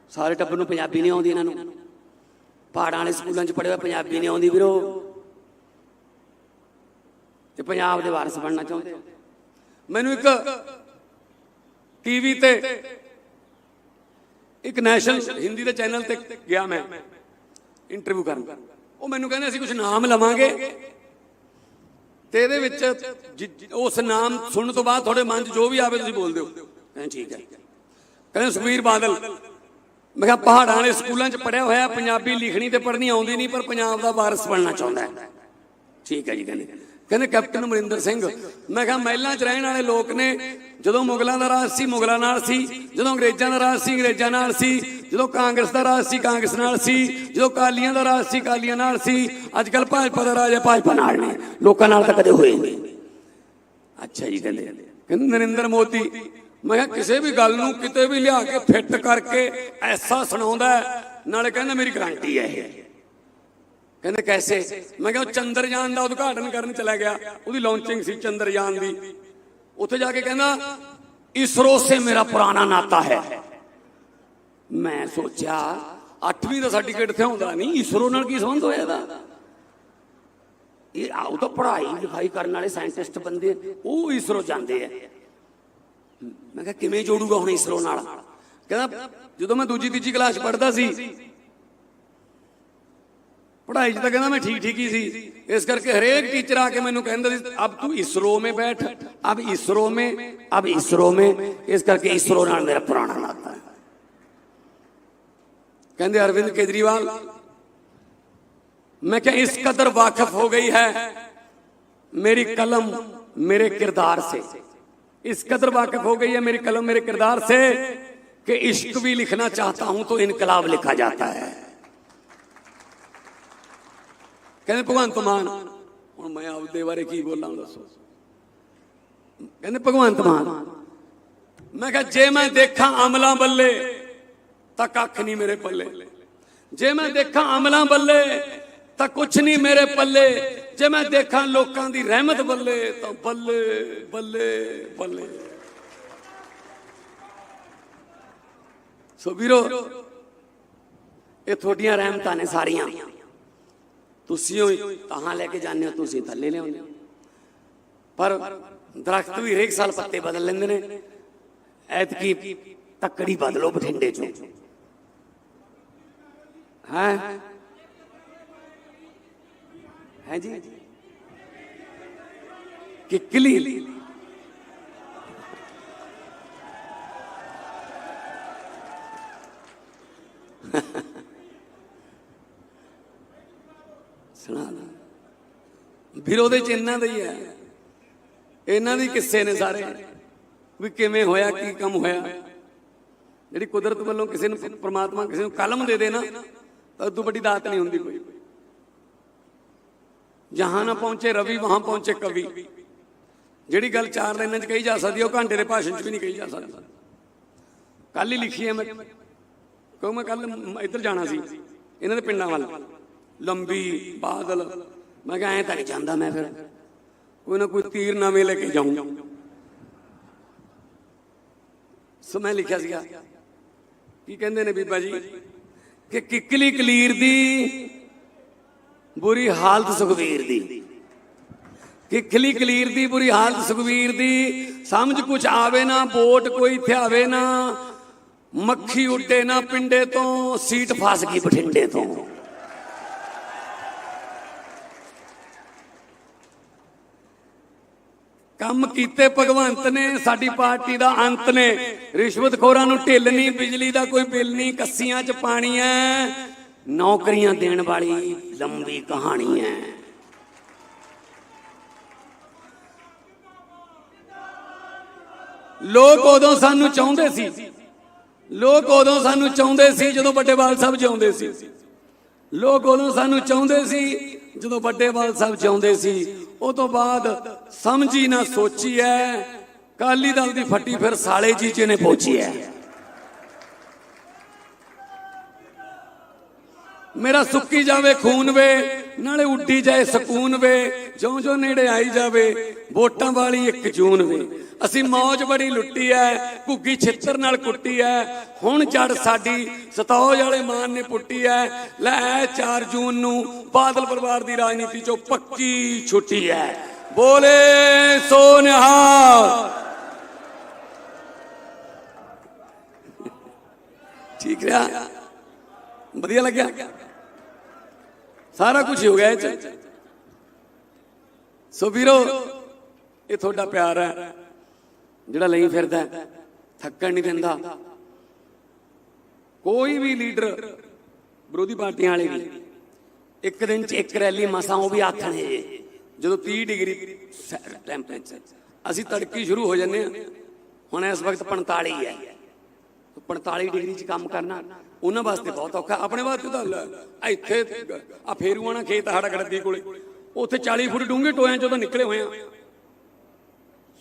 ਸਾਰੇ ਟੱਬਰ ਨੂੰ ਪੰਜਾਬੀ ਨਹੀਂ ਆਉਂਦੀ ਇਹਨਾਂ ਨੂੰ। ਪਹਾੜਾਂ ਵਾਲੇ ਸਕੂਲਾਂ 'ਚ ਪੜ੍ਹੇ ਪੰਜਾਬੀ ਨਹੀਂ ਆਉਂਦੀ ਵੀਰੋ। ਤੇ ਪੰਜਾਬ ਦੇ ਵਾਰਸ ਬਣਨਾ ਚਾਹੁੰਦੇ ਹੋ? ਮੈਨੂੰ ਇੱਕ ਟੀਵੀ ਤੇ ਇੱਕ ਨੈਸ਼ਨਲ ਹਿੰਦੀ ਦੇ ਚੈਨਲ ਤੇ ਗਿਆ ਮੈਂ, ਇੰਟਰਵਿਊ ਕਰਨ। ਉਹ ਮੈਨੂੰ ਕਹਿੰਦੇ, ਅਸੀਂ ਕੁਝ ਨਾਮ ਲਵਾਂਗੇ। ਤੇ ਇਹਦੇ ਵਿੱਚ ਜਿ- ਉਸ ਨਾਮ ਸੁਣਨ ਤੋਂ ਬਾਅਦ ਤੁਹਾਡੇ ਮਨ 'ਚ ਜੋ ਵੀ ਆਵੇ ਤੁਸੀਂ ਬੋਲ ਦਿਓ। ਠੀਕ ਹੈ। ਕਹਿੰਦੇ ਸੁਖਬੀਰ ਬਾਦਲ, ਮੈਂ ਕਿਹਾ ਪਹਾੜਾਂ ਵਾਲੇ ਸਕੂਲਾਂ 'ਚ ਪੜਿਆ ਹੋਇਆ, ਪੰਜਾਬੀ ਲਿਖਣੀ ਤੇ ਪੜ੍ਹਨੀ ਆਉਂਦੀ ਨਹੀਂ, ਪਰ ਪੰਜਾਬ ਦਾ ਵਾਰਸ ਬਣਨਾ ਚਾਹੁੰਦਾ ਹੈ। ਠੀਕ ਹੈ ਜੀ ਕਹਿੰਦੇ। ਕਹਿੰਦੇ ਕੈਪਟਨ ਅਮਰਿੰਦਰ ਸਿੰਘ, ਮੈਂ ਕਿਹਾ ਮਹਿਲਾਂ 'ਚ ਰਹਿਣ ਵਾਲੇ ਲੋਕ ਨੇ, ਜਦੋਂ ਮੁਗਲਾਂ ਦਾ ਰਾਜ ਸੀ, ਮੁਗਲਾਂ ਨਾਲ ਸੀ, ਜਦੋਂ ਅੰਗਰੇਜ਼ਾਂ ਦਾ ਰਾਜ ਸੀ, ਅੰਗਰੇਜ਼ਾਂ ਨਾਲ ਸੀ, ਜਦੋਂ ਕਾਂਗਰਸ ਦਾ ਰਾਜ ਸੀ, ਕਾਂਗਰਸ ਨਾਲ ਸੀ, ਜਦੋਂ ਕਾਲੀਆਂ ਦਾ ਰਾਜ ਸੀ ਕਾਲੀਆਂ ਨਾਲ ਸੀ ਅੱਜ ਕੱਲ ਭਾਜਪਾ ਦਾ ਰਾਜ ਹੈ ਭਾਜਪਾ ਨਾਲ ਨੇ, ਲੋਕਾਂ ਨਾਲ ਤਾਂ ਕਦੇ ਹੋਏ ਨਹੀਂ। ਅੱਛਾ ਜੀ ਕਹਿੰਦੇ। ਕਹਿੰਦੇ ਨਰਿੰਦਰ ਮੋਦੀ ਮੈਂ ਕਿਹਾ ਕਿਸੇ ਵੀ ਗੱਲ ਨੂੰ ਕਿਤੇ ਵੀ ਲਿਆ ਕੇ ਫਿੱਟ ਕਰਕੇ ਐਸਾ ਸੁਣਾਉਂਦਾ ਨਾਲੇ ਕਹਿੰਦਾ ਮੇਰੀ ਗਾਰੰਟੀ ਹੈ ਇਹ। ਕਹਿੰਦੇ ਕੈਸੇ? ਮੈਂ ਕਿਹਾ ਚੰਦਰਯਾਨ ਦਾ ਉਦਘਾਟਨ ਕਰਨ ਚਲਾ ਗਿਆ, ਉਹਦੀ ਲਾਂਚਿੰਗ ਸੀ ਚੰਦਰਯਾਨ ਦੀ। ਉੱਥੇ ਜਾ ਕੇ ਕਹਿੰਦਾ, ਇਸਰੋ ਸੇ ਮੇਰਾ ਪੁਰਾਣਾ ਨਾਤਾ ਹੈ। ਮੈਂ ਸੋਚਿਆ 8ਵੀਂ ਦਾ ਸਰਟੀਫਿਕੇਟ ਇੱਥੇ ਹੁੰਦਾ ਨਹੀਂ, ਇਸਰੋ ਨਾਲ ਕੀ ਸੰਬੰਧ ਹੋਇਆ ਇਹਦਾ? ਇਹ ਆਉ ਤਾਂ ਪੜ੍ਹਾਈ ਲਿਖਾਈ ਕਰਨ ਵਾਲੇ ਸਾਇੰਟਿਸਟ ਬੰਦੇ, ਉਹ ਇਸਰੋ ਜਾਂਦੇ ਆ। ਮੈਂ ਕਿਹਾ, ਕਿਵੇਂ ਜੋੜੂਗਾ ਹੁਣ ਇਸਰੋ ਨਾਲ? ਕਹਿੰਦਾ, ਜਦੋਂ ਮੈਂ ਦੂਜੀ ਤੀਜੀ ਕਲਾਸ ਪੜ੍ਹਦਾ ਸੀ। ਪੜ੍ਹਾਈ 'ਚ ਤਾਂ ਕਹਿੰਦਾ, ਮੈਂ ਠੀਕ ਠੀਕ ਹੀ ਸੀ। ਇਸ ਕਰਕੇ ਹਰੇਕ ਟੀਚਰ ਆ ਕੇ ਮੈਨੂੰ ਕਹਿੰਦਾ ਸੀ, ਅਬ ਤੂੰ ਇਸਰੋ ਮੇ ਬੈਠ, ਅਬ ਇਸਰੋ ਮੇ, ਅਬ ਇਸਰੋ ਮੇ। ਇਸ ਕਰਕੇ ਇਸਰੋ ਨਾਲ ਮੇਰਾ ਪੁਰਾਣਾ ਨਾਤਾ ਕਹਿੰਦੇ, ਅਰਵਿੰਦ ਕੇਜਰੀਵਾਲ, ਮੈਂ ਕਿਹਾ, ਇਸ ਕਦਰ ਵਾਕਫ ਹੋ ਗਈ ਹੈ। ਮੇਰੀ ਕਲਮ ਮੇਰੇ ਕਿਰਦਾਰ ਸੇ। इस कदर वाकिफ हो गई है मेरी कलम मेरे किरदार से कि इश्क भी लिखना चाहता हूँ तो इनकलाब लिखा जाता है। कहने भगवान मान हूँ मैं आपके बारे की बोला दसो। कहते मान मैं क्या जे मैं देखा अमला बल्ले तो कख नहीं मेरे पल्ले। जे मैं देखा अमला बल्ले तो कुछ नहीं मेरे पल्ले ਜੇ ਮੈਂ ਦੇਖਾਂ ਲੋਕਾਂ ਦੀ ਰਹਿਮਤ ਬੱਲੇ, ਤਾਂ ਬੱਲੇ ਬੱਲੇ ਬੱਲੇ। ਸੋ ਵੀਰੋ, ਇਹ ਤੁਹਾਡੀਆਂ ਰਹਿਮਤਾਂ ਨੇ ਸਾਰੀਆਂ। ਤੁਸੀਂ ਹੋਈ ਤਾਂ ਲੈ ਕੇ ਜਾਂਦੇ ਹੋ, ਤੁਸੀਂ ਥੱਲੇ ਲਿਆਉਂਦੇ ਹੋ। ਪਰ ਦਰਖਤ ਵੀ ਹਰੇਕ ਸਾਲ ਪੱਤੇ ਬਦਲ ਲੈਂਦੇ ਨੇ। ਐਤਕੀ ਤੱਕੜੀ ਬਦਲੋ ਬਠਿੰਡੇ ਚੋਂ। ਹੈ? ਹੈ ਜੀ? ਕਿੱਕਲੀ ਸੁਣਾ ਦਾ ਉਹਦੇ ਚ ਇਹਨਾਂ ਦਾ ਹੀ ਹੈ। ਇਹਨਾਂ ਦੇ ਕਿੱਸੇ ਨੇ ਸਾਰੇ। ਵੀ ਕਿਵੇਂ ਹੋਇਆ, ਕੀ ਕੰਮ ਹੋਇਆ। ਜਿਹੜੀ ਕੁਦਰਤ ਵੱਲੋਂ ਕਿਸੇ ਨੂੰ ਪ੍ਰਮਾਤਮਾ ਕਿਸੇ ਨੂੰ ਕਲਮ ਦੇ ਦੇ ਨਾ ਤਾਂ ਉਦੋਂ ਵੱਡੀ ਦਾਤ ਨਹੀਂ ਹੁੰਦੀ ਕੋਈ। ਜਹਾਂ ਨਾ ਪਹੁੰਚੇ, ਰਵੀ ਵਹਾਂ ਪਹੁੰਚੇ ਕਵੀ। ਜਿਹੜੀ ਗੱਲ ਚਾਰ ਲਾਈਨਾਂ 'ਚ ਕਹੀ ਜਾ ਸਕਦੀ ਉਹ ਘੰਟੇ ਦੇ ਭਾਸ਼ਣ 'ਚ ਵੀ ਨਹੀਂ ਕਹੀ ਜਾ ਸਕਦੀ। ਕੱਲ ਹੀ ਲਿਖੀ ਹੈ ਮੈਂ। ਕਿਉਂ ਮੈਂ ਕੱਲ ਇੱਧਰ ਜਾਣਾ ਸੀ, ਇਹਨਾਂ ਦੇ ਪਿੰਡਾਂ ਵੱਲ। ਲੰਬੀ ਬਾਦਲ। ਮੈਂ ਕਿਹਾ, ਐਂ ਤਾਂ ਨਹੀਂ ਜਾਂਦਾ ਮੈਂ ਫਿਰ। ਕੋਈ ਨਾ ਕੋਈ ਤੀਰ ਨਵੇਂ ਲੈ ਕੇ ਜਾਊਂ। ਸੋ ਮੈਂ ਲਿਖਿਆ ਸੀਗਾ। ਕੀ ਕਹਿੰਦੇ ਨੇ ਬੀਬਾ ਜੀ? ਕਿ ਕਿੱਕਲੀ ਕਲੀਰ ਦੀ ਬੁਰੀ ਹਾਲਤ ਸੁਖਵੀਰ ਦੀ। ਕਿੱਕਲੀ ਕਲੀਰ ਦੀ ਬੁਰੀ ਹਾਲਤ ਸੁਖਵੀਰ ਦੀ। ਸਮਝ ਕੁਛ ਆਵੇ ਨਾ, ਵੋਟ ਕੋਈ ਥਿਆਵੇ ਨਾ। ਮੱਖੀ ਉੱਡੇ ਨਾ ਪਿੰਡੇ ਤੋਂ, ਸੀਟ ਫਸ ਗਈ ਬਠਿੰਡੇ ਤੋਂ। ਕੰਮ ਕੀਤੇ ਭਗਵੰਤ ਨੇ, ਸਾਡੀ ਪਾਰਟੀ ਦਾ ਅੰਤ ਨੇ। ਰਿਸ਼ਵਤਖੋਰਾਂ ਨੂੰ ਢਿੱਲ ਨਹੀਂ, ਬਿਜਲੀ ਦਾ ਕੋਈ ਬਿੱਲ ਨਹੀਂ, ਕੱਸੀਆਂ 'ਚ ਪਾਣੀ ਐ। ਨੌਕਰੀਆਂ ਦੇਣ ਵਾਲੀ ਲੰਬੀ ਕਹਾਣੀ ਹੈ। ਲੋਕ ਉਦੋਂ ਸਾਨੂੰ ਚਾਹੁੰਦੇ ਸੀ। ਲੋਕ ਉਦੋਂ ਸਾਨੂੰ ਚਾਹੁੰਦੇ ਸੀ ਜਦੋਂ ਵੱਡੇਵਾਲ ਸਾਹਿਬ ਜਿਉਂਦੇ ਸੀ। ਲੋਕ ਉਦੋਂ ਸਾਨੂੰ ਚਾਹੁੰਦੇ ਸੀ ਜਦੋਂ ਵੱਡੇਵਾਲ ਸਾਹਿਬ ਜਿਉਂਦੇ ਸੀ। ਉਹ ਤੋਂ ਬਾਅਦ ਸਮਝੀ ਨਾ ਸੋਚੀ ਐ। ਕਾਲੀ ਦਲ ਦੀ ਫੱਟੀ ਫਿਰ ਸਾਲੇ ਜੀ ਚ ਨੇ ਪਹੁੰਚੀ ਐ। ਮੇਰਾ ਸੁੱਕੀ ਜਾਵੇ, ਖੂਨ ਵੇ, ਨਾਲੇ ਉੱਡੀ ਜਾਏ, ਸਕੂਨ ਵੇ, ਜਿਉਂ ਜਿਉਂ ਨੇੜੇ ਆਈ ਜਾਵੇ, ਵੋਟਾਂ ਵਾਲੀ ਇੱਕ ਜੂਨ ਵੇ। ਅਸੀਂ ਮੌਜ ਬੜੀ ਲੁੱਟੀ ਐ, ਘੁੱਗੀ ਛਿੱਤਰ ਨਾਲ ਕੁੱਟੀ ਐ। ਹੁਣ ਜੜ ਸਾਡੀ ਸਤੌਜ ਵਾਲੇ ਮਾਨ ਨੇ ਪੁੱਟੀ ਐ। ਲੈ 4 ਜੂਨ ਨੂੰ ਬਾਦਲ ਪਰਿਵਾਰ ਦੀ ਰਾਜਨੀਤੀ ਚੋਂ ਪੱਕੀ ਛੁੱਟੀ ਐ। ਬੋਲੇ ਸੋ ਨਿਹਾਲ ਠੀਕ ਰਿਹਾ? ਵਧੀਆ ਲੱਗਿਆ? ਸਾਰਾ ਕੁਝ ਹੋ ਗਿਆ ਇਹ ਚ। ਸੋ ਵੀਰੋ, ਇਹ ਤੁਹਾਡਾ ਪਿਆਰ ਹੈ, ਜਿਹੜਾ ਲਈ ਫਿਰਦਾ ਥੱਕਣ ਨਹੀਂ ਦਿੰਦਾ। ਕੋਈ ਵੀ ਲੀਡਰ ਵਿਰੋਧੀ ਪਾਰਟੀਆਂ ਵਾਲੇ ਵੀ, ਇੱਕ ਦਿਨ ਚ ਇੱਕ ਰੈਲੀ ਮਸਾਂ ਉਹ ਵੀ ਆਥਣੇ ਜਦੋਂ 30 ਡਿਗਰੀ ਟੈਂਪਰੇਚਰ ਅਸੀਂ ਤੜਕੀ ਸ਼ੁਰੂ ਹੋ ਜੰਨੇ ਆ ਹੁਣ ਇਸ ਵਕਤ 45 ਹੈ। 45 ਡਿਗਰੀ 'ਚ ਕੰਮ ਕਰਨਾ। ਉਹਨਾਂ ਵਾਸਤੇ ਬਹੁਤ ਔਖਾ ਆਪਣੇ ਵਾਸਤੇ ਤਾਂ ਲੈ, ਇੱਥੇ ਆ ਫੇਰੂਆਣਾ ਖੇਤ ਸਾਡਾ ਗੜਦੀ ਕੋਲੇ। ਉੱਥੇ 40 ਫੁੱਟ ਡੂੰਘੇ ਟੋਇਆਂ ਚੋਂ ਤਾਂ ਨਿਕਲੇ ਹੋਏ ਆ।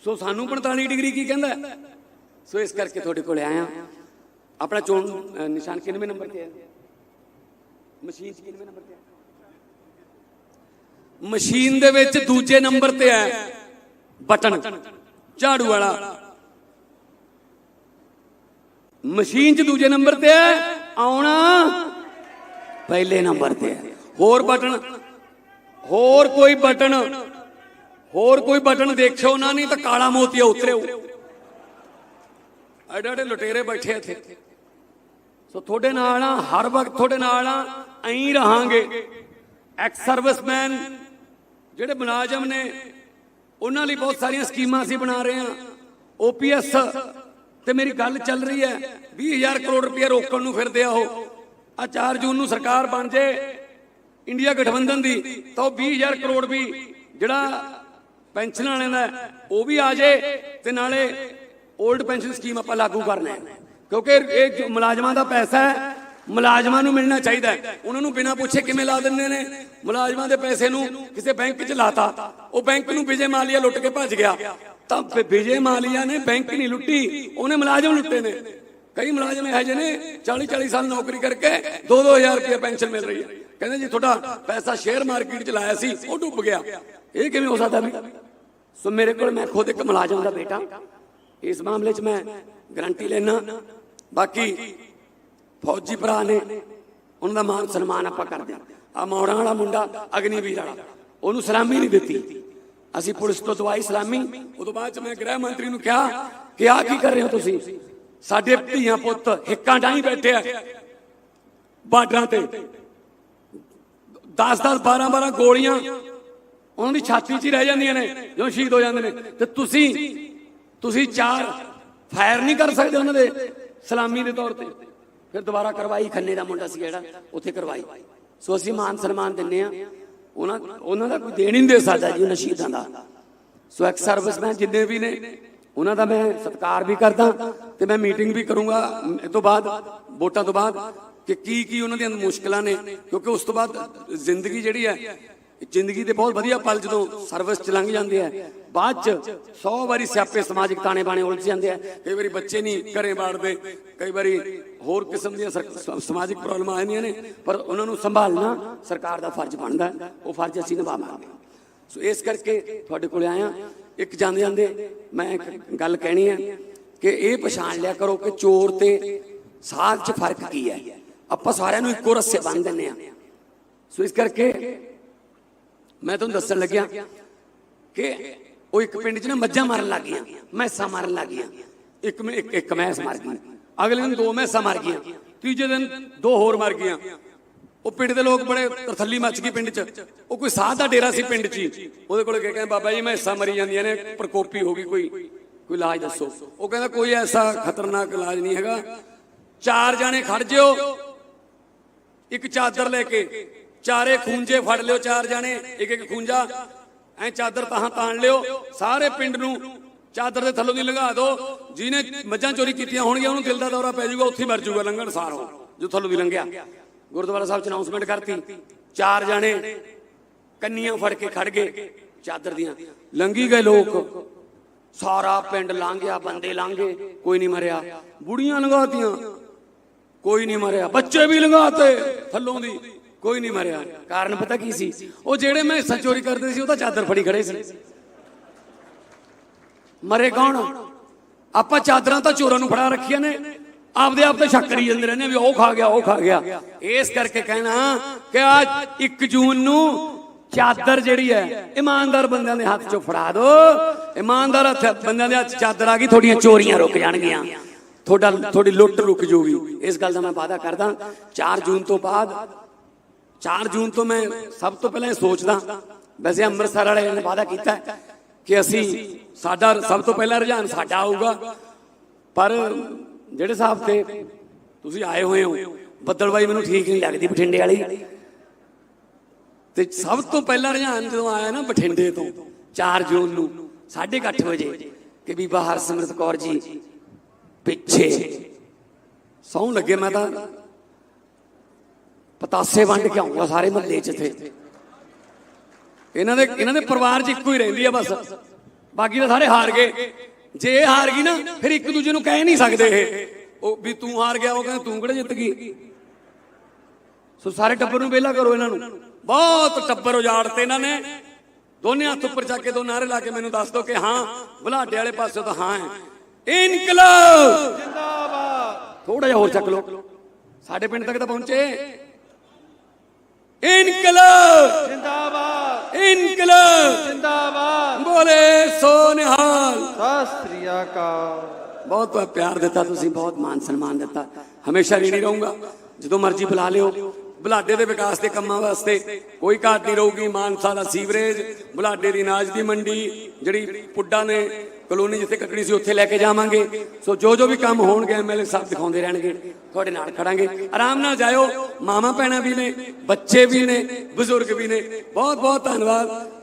ਸੋ ਸਾਨੂੰ 45 ਡਿਗਰੀ ਕੀ ਕਹਿੰਦਾ ਸੋ ਇਸ ਕਰਕੇ ਤੁਹਾਡੇ ਕੋਲੇ ਆਇਆ ਆਪਣਾ ਚੋਣ ਨਿਸ਼ਾਨ ਕਿੰਨਵੇਂ ਨੰਬਰ ਤੇ ਹੈ? ਮਸ਼ੀਨ 'ਚ ਕਿੰਨਵੇਂ ਨੰਬਰ ਤੇ ਹੈ? ਮਸ਼ੀਨ ਦੇ ਵਿੱਚ ਦੂਜੇ ਨੰਬਰ ਤੇ ਹੈ ਬਟਨ ਝਾੜੂ ਵਾਲਾ। ਮਸ਼ੀਨ 'ਚ ਦੂਜੇ ਨੰਬਰ ਤੇ ਹੈ ਆਉਣਾ। ਪਹਿਲੇ ਨੰਬਰ ਤੇ ਹੈ ਹੋਰ ਬਟਨ। ਹੋਰ ਕੋਈ ਬਟਨ। ਹੋਰ ਕੋਈ ਬਟਨ ਦੇਖਿਓ ਨਾ, ਨਹੀਂ ਤਾਂ ਕਾਲਾ ਮੋਤੀਆ ਉਤਰਿਓ। ਐਡੇ ਐਡੇ ਲੁਟੇਰੇ ਬੈਠੇ ਇੱਥੇ। ਸੋ ਤੁਹਾਡੇ ਨਾਲ ਆ, ਹਰ ਵਕਤ ਤੁਹਾਡੇ ਨਾਲ ਆ, ਐਂ ਰਹਾਂਗੇ। ਐਕਸ ਸਰਵਿਸਮੈਨ ਜਿਹੜੇ ਮੁਲਾਜ਼ਮ ਨੇ, ਉਹਨਾਂ ਲਈ ਬਹੁਤ ਸਾਰੀਆਂ ਸਕੀਮਾਂ ਅਸੀਂ ਬਣਾ ਰਹੇ ਹਾਂ ਓਪੀਐਸ ਤੇ ਮੇਰੀ ਗੱਲ ਚੱਲ ਰਹੀ ਹੈ। 20000 ਕਰੋੜ ਰੁਪਏ ਰੋਕਣ ਨੂੰ ਫਿਰਦੇ ਆ ਉਹ। ਆ 4 ਜੂਨ ਨੂੰ ਸਰਕਾਰ ਬਣ ਜੇ ਇੰਡੀਆ ਗਠਬੰਧਨ ਦੀ, ਤਾਂ ਉਹ 20000 ਕਰੋੜ ਵੀ ਜਿਹੜਾ ਪੈਨਸ਼ਨ ਵਾਲਿਆਂ ਦਾ ਉਹ ਵੀ ਆ ਜੇ ਤੇ ਨਾਲੇ 올ਡ ਪੈਨਸ਼ਨ ਸਕੀਮ ਆਪਾਂ ਲਾਗੂ ਕਰਨਾ ਹੈ ਕਿਉਂਕਿ ਇਹ ਮੁਲਾਜ਼ਮਾਂ ਦਾ ਪੈਸਾ ਹੈ, ਮੁਲਾਜ਼ਮਾਂ ਨੂੰ ਮਿਲਣਾ ਚਾਹੀਦਾ ਹੈ। ਉਹਨਾਂ ਨੂੰ ਬਿਨਾਂ ਪੁੱਛੇ ਕਿਵੇਂ ਲਾ ਦਿੰਦੇ ਨੇ? ਮੁਲਾਜ਼ਮਾਂ ਦੇ ਪੈਸੇ ਨੂੰ ਕਿਸੇ ਬੈਂਕ 'ਚ ਲਾਤਾ। ਉਹ ਬੈਂਕ ਨੂੰ ਵਿਜੇ ਮਾਲੀਆ ਲੁੱਟ ਕੇ ਭੱਜ ਗਿਆ। ਤਾਂ ਵਿਜੇ ਮਾਲੀਆ ਨੇ ਬੈਂਕ ਨਹੀਂ ਲੁੱਟੀ, ਉਹਨੇ ਮੁਲਾਜ਼ਮ ਲੁੱਟੇ ਨੇ। ਕਈ ਮੁਲਾਜ਼ਮ ਇਹੋ ਜਿਹੇ ਨੇ 40 40 ਸਾਲ ਨੌਕਰੀ ਕਰਕੇ 2-2000 ਰੁਪਏ ਪੈਨਸ਼ਨ ਮਿਲ ਰਹੀ ਹੈ। ਕਹਿੰਦੇ ਜੀ ਤੁਹਾਡਾ ਪੈਸਾ ਸ਼ੇਅਰ ਮਾਰਕੀਟ 'ਚ ਲਾਇਆ ਸੀ, ਉਹ ਡੁੱਬ ਗਿਆ। ਇਹ ਕਿਵੇਂ ਹੋ ਸਕਦਾ ਵੀ? ਸੋ ਮੇਰੇ ਕੋਲ ਮੈਂ ਖੁਦ ਇੱਕ ਮੁਲਾਜ਼ਮ ਦਾ ਬੇਟਾ। ਇਸ ਮਾਮਲੇ 'ਚ ਮੈਂ ਗਰੰਟੀ ਲੈਣਾ ਬਾਕੀ ਫੌਜੀ ਭਰਾ ਨੇ, ਉਹਨਾਂ ਦਾ ਮਾਨ ਸਨਮਾਨ ਆਪਾਂ ਕਰਦੇ ਆ ਆ ਮੌੜਾਂ ਵਾਲਾ ਮੁੰਡਾ, ਅਗਨੀਵੀਰ ਵਾਲਾ। ਉਹਨੂੰ ਸਲਾਮੀ ਨਹੀਂ ਦਿੱਤੀ। ਅਸੀਂ ਪੁਲਿਸ ਤੋਂ ਦਵਾਈ ਸਲਾਮੀ। ਉਦੋਂ ਬਾਅਦ ਚ ਮੈਂ ਗ੍ਰਹਿ ਮੰਤਰੀ ਨੂੰ ਕਿਹਾ ਕਿ ਆ ਕੀ ਕਰ ਰਹੇ ਹੋ ਤੁਸੀਂ? ਸਾਡੇ ਧੀਆਂ ਪੁੱਤ ਹਿੱਕਾਂ ਡਾਈ ਬੈਠੇ ਆ ਬਾਰਡਰਾਂ ਤੇ। 10 10 12 12 ਗੋਲੀਆਂ ਉਹਨਾਂ ਦੀ ਛਾਤੀ 'ਚ ਹੀ ਰਹਿ ਜਾਂਦੀਆਂ ਨੇ ਜਦੋਂ ਸ਼ਹੀਦ ਹੋ ਜਾਂਦੇ ਨੇ। ਤੇ ਤੁਸੀਂ ਤੁਸੀਂ ਚਾਰ ਫਾਇਰ ਨਹੀਂ ਕਰ ਸਕਦੇ ਉਹਨਾਂ ਦੇ ਸਲਾਮੀ ਦੇ ਤੌਰ ਤੇ। ਫਿਰ ਦੁਬਾਰਾ ਕਰਵਾਈ ਖੰਨੇ ਦਾ ਮੁੰਡਾ ਸੀ ਜਿਹੜਾ ਉੱਥੇ ਕਰਵਾਈ। ਸੋ ਅਸੀਂ ਮਾਨ ਸਨਮਾਨ ਦਿੰਨੇ ਆ ਉਹਨਾਂ ਉਹਨਾਂ ਦਾ ਕੋਈ ਦੇਣ ਹੀ ਨਹੀਂ ਦੇ ਸਕਦਾ ਜੀ ਉਹਨਾਂ ਸ਼ਹੀਦਾਂ ਦਾ। ਸੋ ਐਕਸ ਸਰਵਿਸਮੈਨ ਜਿੰਨੇ ਵੀ ਨੇ, ਉਹਨਾਂ ਦਾ ਮੈਂ ਸਤਿਕਾਰ ਵੀ ਕਰਦਾ ਤੇ ਮੈਂ ਮੀਟਿੰਗ ਵੀ ਕਰੂੰਗਾ ਇਹ ਤੋਂ ਬਾਅਦ, ਵੋਟਾਂ ਤੋਂ ਬਾਅਦ ਕਿ ਕੀ ਕੀ ਉਹਨਾਂ ਦੀਆਂ ਮੁਸ਼ਕਲਾਂ ਨੇ, ਕਿਉਂਕਿ ਉਸ ਤੋਂ ਬਾਅਦ ਜ਼ਿੰਦਗੀ ਜਿਹੜੀ ਹੈ ਜ਼ਿੰਦਗੀ ਦੇ ਬਹੁਤ ਵਧੀਆ ਪਲ ਜਦੋਂ ਸਰਵਿਸ ਚ ਲੰਘ ਜਾਂਦੇ ਆ, ਬਾਅਦ ਚ 100 ਵਾਰੀ ਸਿਆਪੇ ਸਮਾਜਿਕ ਤਾਣੇ ਬਾਣੇ ਉਲਝ ਜਾਂਦੇ ਆ, ਕਈ ਵਾਰੀ ਬੱਚੇ ਨਹੀਂ ਘਰੇ ਬਾੜਦੇ, ਕਈ ਵਾਰੀ ਹੋਰ ਕਿਸਮ ਦੀਆਂ ਸਰ- ਸ- ਸਮਾਜਿਕ ਪ੍ਰੋਬਲਮਾਂ ਆਉਂਦੀਆਂ ਨੇ, ਪਰ ਉਹਨਾਂ ਨੂੰ ਸੰਭਾਲਣਾ ਸਰਕਾਰ ਦਾ ਫਰਜ਼ ਬਣਦਾ, ਉਹ ਫਰਜ਼ ਅਸੀਂ ਨਿਭਾਵਾਂਗੇ ਸੋ ਇਸ ਕਰਕੇ ਤੁਹਾਡੇ ਕੋਲ ਆਇਆ, ਇੱਕ ਜਾਂਦੇ ਜਾਂਦੇ ਮੈਂ ਇੱਕ ਗੱਲ ਕਹਿਣੀ ਹੈ ਕਿ ਇਹ ਪਛਾਣ ਲਿਆ ਕਰੋ ਕਿ ਚੋਰ ਤੇ ਸਾਧ 'ਚ ਫ਼ਰਕ ਕੀ ਹੈ। ਆਪਾਂ ਸਾਰਿਆਂ ਨੂੰ ਇੱਕੋ ਰੱਸੇ ਬੰਨ੍ਹ ਦਿੰਨੇ ਆ ਸੋ ਇਸ ਕਰਕੇ ਮੈਂ ਤੁਹਾਨੂੰ ਦੱਸਣ ਲੱਗਿਆ ਕਿ ਉਹ ਇੱਕ ਪਿੰਡ 'ਚ ਨਾ ਮੱਝਾਂ ਮਾਰਨ ਲੱਗ ਗਈਆਂ, ਮੈਸਾਂ ਮਾਰਨ ਲੱਗ ਗਈਆਂ। ਇੱਕ ਮੈਂ ਇੱਕ ਇੱਕ ਮੈਸ ਮਰ ਗਈ। ਅਗਲੇ ਦਿਨ ਦੋ ਮੈਸਾਂ ਮਰ ਗਈਆਂ, ਤੀਜੇ ਦਿਨ ਦੋ ਹੋਰ ਮਰ ਗਈਆਂ। ਉਹ ਪਿੰਡ ਦੇ ਲੋਕ ਬੜੇ ਤਰਥੱਲੀ ਮੱਚ ਗਈ ਪਿੰਡ 'ਚ। ਉਹ ਕੋਈ ਸਾਧ ਦਾ ਡੇਰਾ ਸੀ ਪਿੰਡ 'ਚ ਹੀ। ਉਹਦੇ ਕੋਲ ਗਏ ਕਹਿੰਦੇ ਬਾਬਾ ਜੀ, ਮੈਸਾਂ ਮਰੀ ਜਾਂਦੀਆਂ ਨੇ, ਪ੍ਰਕੋਪੀ ਹੋ ਗਈ ਕੋਈ। ਕੋਈ ਇਲਾਜ ਦੱਸੋ। ਉਹ ਕਹਿੰਦਾ, ਕੋਈ ਐਸਾ ਖਤਰਨਾਕ ਇਲਾਜ ਨਹੀਂ ਹੈਗਾ। ਚਾਰ ਜਾਣੇ ਖੜ ਜਿਓ। ਇੱਕ ਚਾਦਰ ਲੈ ਕੇ ਚਾਰੇ ਖੂੰਜੇ ਫੜ ਲਿਓ ਚਾਰ ਜਾਣੇ, ਇੱਕ ਇੱਕ ਖੂੰਜਾ। ਐ ਚਾਦਰ ਤਾਹਾਂ ਤਾਣ ਲਿਓ, ਸਾਰੇ ਪਿੰਡ ਨੂੰ ਚਾਦਰ ਦੇ ਥੱਲੋਂ ਦੀ ਲੰਘਾ ਦਿਓ। ਜਿਹਨੇ ਮੱਝਾਂ ਚੋਰੀ ਕੀਤੀਆਂ ਹੋਣਗੀਆਂ, ਉਹਨੂੰ ਦਿਲ ਦਾ ਦੌਰਾ ਪੈ ਜਾਊਗਾ, ਉੱਥੇ ਮਰ ਜਾਊਗਾ ਲੰਘਣ ਸਾਰ ਜੋ ਥੱਲੋਂ ਦੀ ਲੰਘਿਆ। ਗੁਰਦੁਆਰਾ ਸਾਹਿਬ ਚ ਅਨਾਉਂਸਮੈਂਟ ਕਰਤੀ। ਚਾਰ ਜਾਣੇ ਕੰਨੀਆਂ ਫੜ ਕੇ ਖੜ ਗਏ ਚਾਦਰ ਦੀਆਂ। ਲੰਗੀ ਗਏ ਲੋਕ। ਸਾਰਾ ਪਿੰਡ ਲੰਘ ਗਿਆ, ਬੰਦੇ ਲੰਘੇ ਕੋਈ ਨਹੀਂ ਮਰਿਆ। ਬੁੜੀਆਂ ਲੰਘਾਤੀਆਂ, ਕੋਈ ਨਹੀਂ ਮਰਿਆ। ਬੱਚੇ ਵੀ ਲੰਘਾਤੇ ਥੱਲੋਂ ਦੀ। ਕੋਈ ਨਹੀਂ ਮਰਿਆ। ਕਾਰਨ ਪਤਾ ਕੀ ਸੀ? ਉਹ ਜਿਹੜੇ ਮੈਂ ਚੋਰੀ ਕਰਦੇ ਸੀ, ਉਹ ਤਾਂ ਚਾਦਰ ਫੜੀ ਖੜੇ ਸੀ। ਮਰੇ ਕੌਣ? ਆਪਾਂ ਚਾਦਰਾਂ ਤਾਂ ਚੋਰਾਂ ਨੂੰ ਫੜਾ ਰੱਖੀਆਂ ਨੇ। ਆਪਦੇ ਆਪ ਤੇ ਸ਼ੱਕ ਕਰੀ ਜਾਂਦੇ ਰਹਿੰਦੇ ਵੀ ਉਹ ਖਾ ਗਿਆ, ਉਹ ਖਾ ਗਿਆ। ਇਸ ਕਰਕੇ ਕਹਿਣਾ ਕਿ ਅੱਜ 1 ਜੂਨ ਨੂੰ ਚਾਦਰ ਜਿਹੜੀ ਹੈ, ਇਮਾਨਦਾਰ ਬੰਦਿਆਂ ਦੇ ਹੱਥ 'ਚੋਂ ਫੜਾ ਦਿਓ ਇਮਾਨਦਾਰ ਹੱਥ ਬੰਦਿਆਂ ਦੇ ਹੱਥ ਚਾਦਰ ਆ ਗਈ, ਤੁਹਾਡੀਆਂ ਚੋਰੀਆਂ ਰੁਕ ਜਾਣਗੀਆਂ। ਤੁਹਾਡਾ ਤੁਹਾਡੀ ਲੁੱਟ ਰੁਕ ਜਾਊਗੀ ਇਸ ਗੱਲ ਦਾ ਮੈਂ ਵਾਅਦਾ ਕਰਦਾ। 4 ਜੂਨ ਤੋਂ ਬਾਅਦ 4 ਜੂਨ ਤੋਂ ਮੈਂ ਸਭ ਤੋਂ ਪਹਿਲਾਂ ਇਹ ਸੋਚਦਾ, ਵੈਸੇ ਅੰਮ੍ਰਿਤਸਰ ਵਾਲੇ ਨੇ ਵਾਅਦਾ ਕੀਤਾ ਕਿ ਅਸੀਂ ਸਾਡਾ ਸਭ ਤੋਂ ਪਹਿਲਾਂ ਰੁਝਾਨ ਸਾਡਾ ਆਊਗਾ। ਪਰ ਜਿਹੜੇ ਸਾਹਿਬ ਤੇ ਤੁਸੀਂ ਆਏ ਹੋਏ ਹੋ ਬੱਦਲਬਾਈ ਮੈਨੂੰ ਠੀਕ ਨਹੀਂ ਲੱਗਦੀ ਬਠਿੰਡੇ ਵਾਲੀ। ਤੇ ਸਭ ਤੋਂ ਪਹਿਲਾਂ ਰੁਝਾਨ ਜਦੋਂ ਆਇਆ ਨਾ ਬਠਿੰਡੇ ਤੋਂ 4 ਜੂਨ ਨੂੰ 8:30 ਵਜੇ, ਕਿ ਬੀਬਾ ਹਰਸਿਮਰਤ ਕੌਰ ਜੀ ਪਿੱਛੇ। ਸੌਂ ਲੱਗੇ ਮੈਂ ਤਾਂ ਪਤਾਸੇ ਵੰਡ ਕੇ ਆਉਂਗਾ ਸਾਰੇ ਮਹੱਲੇ 'ਚ ਇੱਥੇ। ਇਹਨਾਂ ਦੇ ਇਹਨਾਂ ਦੇ ਪਰਿਵਾਰ 'ਚ ਇੱਕੋ ਹੀ ਰਹਿੰਦੀ ਆ ਬਸ। ਬਾਕੀ ਤਾਂ ਸਾਰੇ ਹਾਰ ਗਏ। ਜੇ ਇਹ ਹਾਰ ਗਈ ਨਾ ਫਿਰ ਇੱਕ ਦੂਜੇ ਨੂੰ ਕਹਿ ਨਹੀਂ ਸਕਦੇ ਇਹ। ਉਹ ਵੀ ਤੂੰ ਹਾਰ ਗਿਆ ਉਹ ਕਹਿੰਦਾ ਤੂੰ ਕਿਹੜਾ ਜਿੱਤ ਗਈ? ਸੋ ਸਾਰੇ ਟੱਬਰ ਨੂੰ ਵਿਹਲਾ ਕਰੋ ਇਹਨਾਂ ਨੂੰ। ਬਹੁਤ ਟੱਬਰ ਉਜਾੜਤੇ ਇਹਨਾਂ ਨੇ। ਦੋਨੇ ਹੱਥ ਉੱਪਰ ਚੱਕ ਕੇ ਦੋ ਨਾਰੇ ਲਾ ਕੇ ਮੈਨੂੰ ਦੱਸ ਦਿਓ ਕਿ ਹਾਂ ਬੁਲਾਡੇ ਵਾਲੇ ਪਾਸੇ ਤਾਂ ਹਾਂ ਹੈ। ਇਨਕਲਾਬ! ਜਿੰਦਾਬਾਦ। ਥੋੜਾ ਜਿਹਾ ਹੋਰ ਚੱਕ ਲਓ। ਸਾਡੇ ਪਿੰਡ ਤੱਕ ਤਾਂ ਪਹੁੰਚੇ। ਇਨਕਲਾਬ। ਜਿੰਦਾਬਾਦ। ਇਨਕਲਾਬ। ਜਿੰਦਾਬਾਦ। ਬੋਲੇ ਸੋ ਨਿਹਾਲ ਸਤਿ ਅਕਾਲ। ਬਹੁਤ ਬਹੁਤ ਪਿਆਰ ਦਿੱਤਾ ਤੁਸੀਂ ਬਹੁਤ ਮਾਨ ਸਨਮਾਨ ਦਿੱਤਾ। ਹਮੇਸ਼ਾ ਰੀਣੀ ਰਹੂੰਗਾ। ਜਦੋਂ ਮਰਜ਼ੀ ਬੁਲਾ ਲਿਓ। ਬੁਲਾਡੇ ਦੇ ਵਿਕਾਸ ਦੇ ਕੰਮਾਂ ਵਾਸਤੇ ਕੋਈ ਘਾਟ ਨਹੀਂ ਰਹੂਗੀ। ਮਾਨਸਾ ਦਾ ਸੀਵਰੇਜ ਬੁਲਾਡੇ ਦੀ ਅਨਾਜ ਦੀ ਮੰਡੀ ਜਿਹੜੀ ਪੁੱਡਾ ਨੇ ਕਲੋਨੀ ਜਿੱਥੇ ਕੱਟਣੀ ਸੀ, ਉੱਥੇ ਲੈ ਕੇ ਜਾਵਾਂਗੇ। ਸੋ ਜੋ ਜੋ ਵੀ ਕੰਮ ਹੋਣਗੇ ਐਮਐਲਏ ਸਾਹਿਬ ਦਿਖਾਉਂਦੇ ਰਹਿਣਗੇ। ਤੁਹਾਡੇ ਨਾਲ ਖੜਾਂਗੇ। ਆਰਾਮ ਨਾਲ ਜਾਇਓ। ਮਾਮਾ ਭੈਣਾਂ ਵੀ ਨੇ, ਬੱਚੇ ਵੀ ਨੇ, ਬਜ਼ੁਰਗ ਵੀ ਨੇ। ਬਹੁਤ ਬਹੁਤ ਧੰਨਵਾਦ।